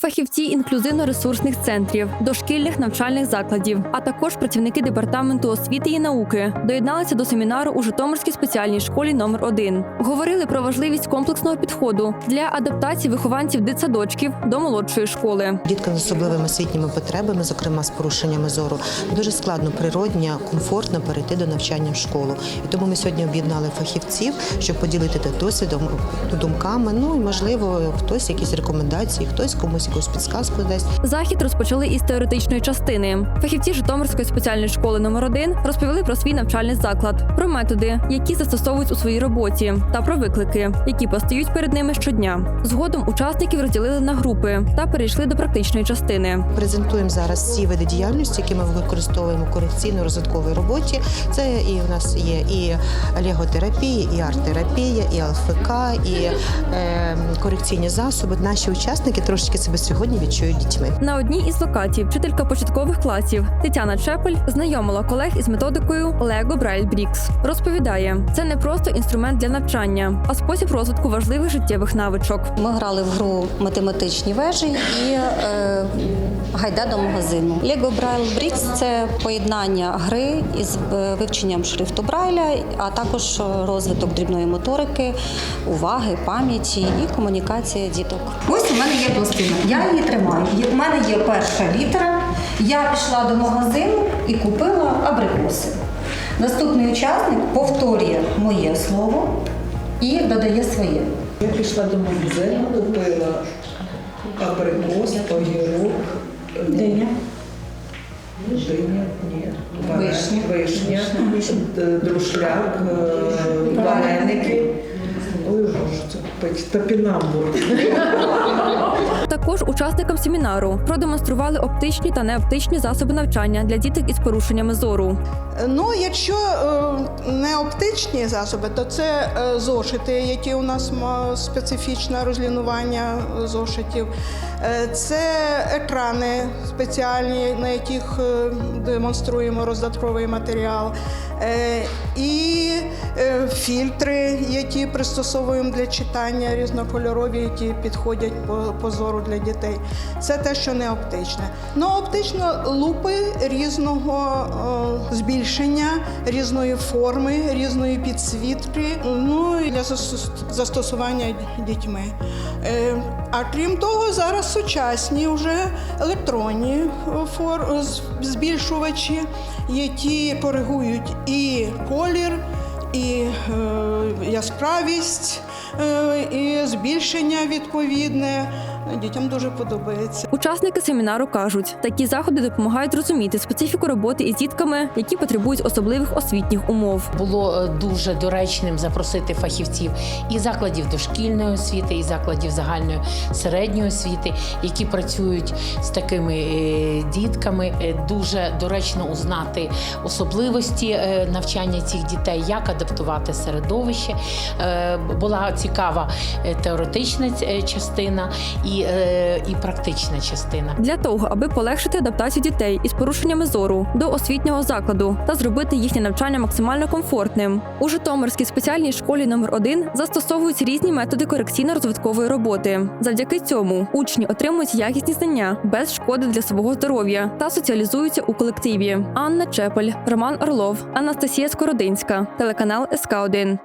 фахівці інклюзивно-ресурсних центрів, дошкільних навчальних закладів, а також працівники департаменту освіти і науки доєдналися до семінару у Житомирській спеціальній школі номер 1 Говорили про важливість комплексного підходу для адаптації вихованців дитсадочків до молодшої школи. Діткам з особливими освітніми потребами, зокрема з порушеннями зору, дуже складно природньо, комфортно перейти до навчання в школу. І тому ми сьогодні об'єднали фахівців, щоб поділити досвідом, думками. Ну і можливо, хтось якісь рекомендації, хтось комусь якусь підсказку дасть. Захід розпочали із теоретичної частини. Фахівці Житомирської спеціальної школи номер 1 розповіли про свій навчальний заклад, про методи, які застосовують у своїй роботі, та про виклики, які постають перед ними щодня. Згодом учасників розділили на групи та перейшли до практичної частини. Презентуємо зараз всі види діяльності, які ми використовуємо в корекційно-розвитковій роботі. Це і в нас є і леготерапія, і арт-терапія, і ЛФК, і е, корекційні засоби. Наші учасники трошечки себе сьогодні відчують дітьми. На одній із локацій вчителька початкових класів Тетяна Чепель знайомила колег із методикою Lego Braille Bricks. Розповідає, це не просто інструмент для навчання, а спосіб розвитку важливих життєвих навичок. Ми грали в гру математичні вежі і е, гайда до магазину. Lego Braille Bricks – це поєднання гри із е, вивченням шрифту Брайля, а також розвиток дрібної моторики, уваги, пам'яті і комунікація діток. Ось у мене є пластина. Я її тримаю. У мене є перша літера. Я пішла до магазину і купила абрикоси. Наступний учасник повторює моє слово і додає своє. Я пішла до магазину, купила абрикос, огірок, диня. Ні. Вишня. Вишня, друшляк, е, вареники. Ой, боже, це пить топінамбур. Також учасникам семінару продемонстрували оптичні та неоптичні засоби навчання для діток із порушеннями зору. Ну, якщо е, не оптичні засоби, то це е, зошити, які у нас специфічне розлінування зошитів. Е, Це екрани спеціальні, на яких демонструємо роздатковий матеріал. І фільтри, які пристосовуємо для читання, різнокольорові, які підходять по зору для дітей. Це те, що не оптичне. Ну, оптично лупи різного е, збільшення, різної форми, різної підсвітки, ну і для застосування дітьми. Е, А крім того, зараз сучасні вже електронні фор- збільшувачі, які коригують і колір, і е, яскравість, і збільшення відповідне. Дітям дуже подобається. Учасники семінару кажуть, такі заходи допомагають зрозуміти специфіку роботи із дітками, які потребують особливих освітніх умов. було е, дуже доречним запросити фахівців і закладів дошкільної освіти, і закладів загальної середньої освіти, які працюють з такими е, дітками. Е, Дуже доречно узнати особливості е, навчання цих дітей, як адаптувати середовище. Е, Цікава е, теоретична е, частина і, е, і практична частина. Для того, аби полегшити адаптацію дітей із порушеннями зору до освітнього закладу та зробити їхнє навчання максимально комфортним. У Житомирській спеціальній школі номер 1 застосовують різні методи корекційно-розвиткової роботи. Завдяки цьому учні отримують якісні знання без шкоди для свого здоров'я та соціалізуються у колективі. Анна Чепель, Роман Орлов, Анастасія Скородинська, телеканал СК 1